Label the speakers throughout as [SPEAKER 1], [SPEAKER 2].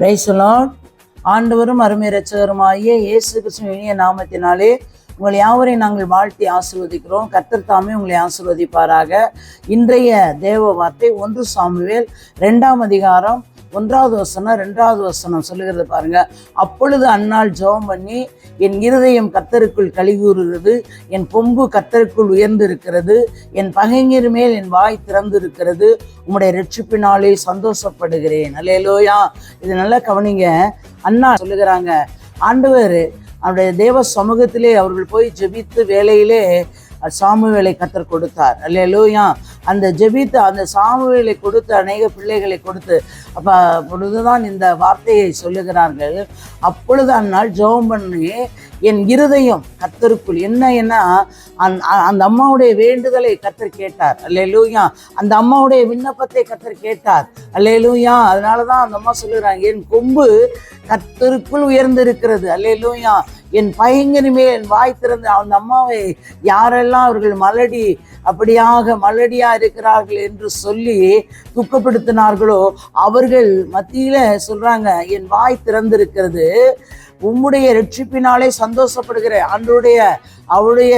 [SPEAKER 1] பிரைசலாட் ஆண்டவரும் அருமை ரச்சகருமாகிய இயேசு கிறிஸ்துவின் இனிய நாமத்தினாலே உங்கள் யாவரையும் நாங்கள் வாழ்த்தி ஆசிர்வதிக்கிறோம். கர்த்தர் தாமே உங்களை ஆசிர்வதிப்பாராக. இன்றைய தேவ வார்த்தை ஒன்று சாமுவேல் ரெண்டாம் அதிகாரம் ஒன்றாவது வசனம் ரெண்டாவது வசனம் சொல்லுகிறது பாருங்க. அப்பொழுது அன்னாள் ஜெபம் பண்ணி என் இருதயம் கத்தருக்குள் கழிவுறுகிறது என் கொம்பு கத்தருக்குள் உயர்ந்திருக்கிறது என் பகைஞர் மேல் என் வாய் திறந்திருக்கிறது உம்முடைய ரட்சிப்பினாலே சந்தோஷப்படுகிறேன். அல்லேலோயா. இது நல்லா கவனிங்க. அண்ணா சொல்லுகிறாங்க ஆண்டவர் அவருடைய தேவ சமூகத்திலே அவர்கள் போய் ஜெபித்து வேலையிலே சாமுவேலை கத்தர் கொடுத்தார். அல்லேலூயா. அந்த ஜெபித்து அந்த சாமுவேலை கொடுத்து அநேக பிள்ளைகளை கொடுத்து அப்போ பொழுதுதான் இந்த வார்த்தையை சொல்லுகிறார்கள். அப்பொழுது அந்நாள் ஜெபம் பண்ணி என் இருதயம் கத்தருக்குள் என்ன என்ன? அந்- அ- அந்த அம்மாவுடைய வேண்டுதலை கத்தர் கேட்டார். அல்லேலூயா. அந்த அம்மாவுடைய விண்ணப்பத்தை கத்தர் கேட்டார். அல்லேலூயா. அதனால தான் அந்த அம்மா சொல்லுறாங்க என் கொம்பு கத்தருக்குள் உயர்ந்திருக்கிறது. அல்லேலூயா. என் பையங்கனுமே என் வாய் திறந்து அந்த அம்மாவை யாரெல்லாம் அவர்கள் மலடி அப்படியாக மலடியா இருக்கிறார்கள் என்று சொல்லி துக்கப்படுத்தினார்களோ அவர்கள் மத்தியில சொல்றாங்க என் வாய் திறந்திருக்கிறது உம்முடைய ரட்சிப்பினாலே சந்தோஷப்படுகிற ஆண்டுடைய அவருடைய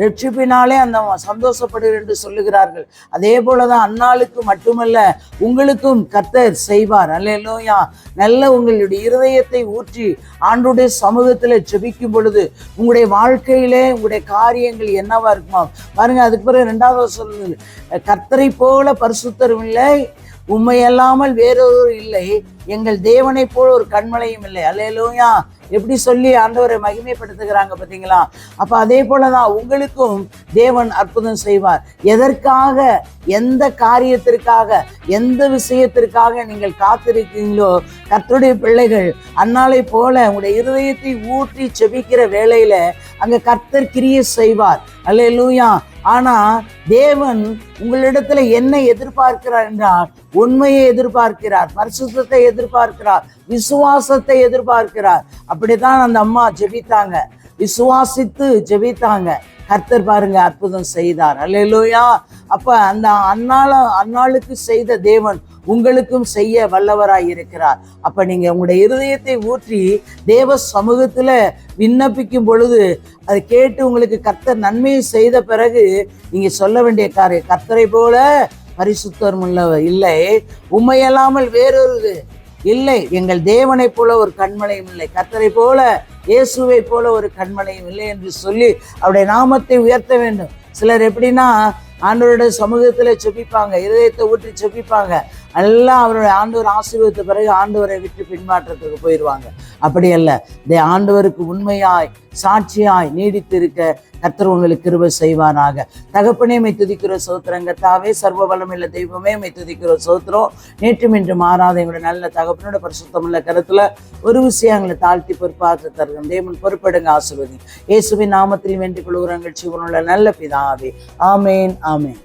[SPEAKER 1] ரட்சிப்பினாலே அந்த சந்தோஷப்படுகிறேன் என்று சொல்லுகிறார்கள். அதே போலதான் அன்னாளுக்கு மட்டுமல்ல உங்களுக்கும் கர்த்தர் செய்வார். அல்லையா நல்ல உங்களுடைய இருதயத்தை ஊற்றி ஆண்டுடைய சமூகத்தில் ஜெபிக்கும் பொழுது உங்களுடைய வாழ்க்கையிலே உங்களுடைய காரியங்கள் என்னவா இருக்குமா. பாருங்க அதுக்கு பிறகு ரெண்டாவது சொல்லுது. கர்த்தரை போல பரிசுத்தரும் இல்லை உண்மையல்லாமல் வேறொரு இல்லை. எங்கள் தேவனை போல் ஒரு கண்மலையும் இல்லை. அல்லேலூயா. எப்படி சொல்லி ஆண்டவரை மகிமைப்படுத்துகிறாங்க பார்த்தீங்களா? அப்போ அதே போல தான் உங்களுக்கும் தேவன் அற்புதம் செய்வார். எதற்காக எந்த காரியத்திற்காக எந்த விஷயத்திற்காக நீங்கள் காத்திருக்கீங்களோ கர்த்தருடைய பிள்ளைகள் அன்னாலை போல உங்களுடைய இருதயத்தை ஊற்றி செபிக்கிற வேலையில் அங்கே கர்த்தர் கிரியை செய்வார். அல்லேலூயா. ஆனா தேவன் உங்களிடத்துல என்ன எதிர்பார்க்கிறார் என்றால் உண்மையை எதிர்பார்க்கிறார் பரிசுத்தத்தை எதிர்பார்க்கிறார் விசுவாசத்தை எதிர்பார்க்கிறார். அப்படித்தான் அந்த அம்மா ஜெபித்தாங்க. விசுவாசித்து ஜெபித்தாங்க. கர்த்தர் பாருங்க அற்புதம் செய்தார். அல்லேலூயா அப்ப அந்த அன்னால அன்னாளுக்கு செய்த தேவன் உங்களுக்கும் செய்ய வல்லவராய் இருக்கிறார். அப்ப நீங்க உங்களுடைய இருதயத்தை ஊற்றி தேவ சமூகத்துல விண்ணப்பிக்கும் பொழுது அதை கேட்டு உங்களுக்கு கர்த்தர் நன்மையை செய்த பிறகு நீங்க சொல்ல வேண்டிய காரியம் கர்த்தரை போல பரிசுத்தர் உள்ளவர் இல்லை. உண்மையல்லாமல் வேறொரு இல்லை எங்கள் தேவனைப் போல ஒரு கண்மலையும் இல்லை. கர்த்தரை போல இயேசுவை போல ஒரு கண்மலையும் இல்லை என்று சொல்லி அவருடைய நாமத்தை உயர்த்த வேண்டும். சிலர் எப்படின்னா ஆண்டவருடைய சமூகத்தில் செபிப்பாங்க இதயத்தை ஊற்றி செபிப்பாங்க. எல்லாம் அவருடைய ஆண்டவர் ஆசீர்வதித்த பிறகு ஆண்டவரை விட்டு பின்மாற்றத்துக்கு போயிடுவாங்க. அப்படி அல்ல இந்த ஆண்டவருக்கு உண்மையாய் சாட்சியாய் நீடித்து இருக்க கர்த்தர் உங்களுக்கு கிருப செய்வாராக. தகப்பனே மை துதிக்கிற சோத்திரம். கத்தாவே சர்வ வளமுள்ள தெய்வமே மை துதிக்கிற சோத்திரம். நேற்றும் இன்று மாறாத எங்களோட நல்ல தகப்பனோட பரிசுத்தமுள்ள கருத்துல ஒரு விஷயம் எங்களை தாழ்த்தி பொறுப்பாக தருகிறோம். தேவன் பொறுப்படுங்க ஆசிர்வதி இயேசுவின் நாமத்தில் வேண்டிக் நிகழ்ச்சி சிவனுள்ள நல்ல பிதாவே. ஆமேன் ஆமேன்.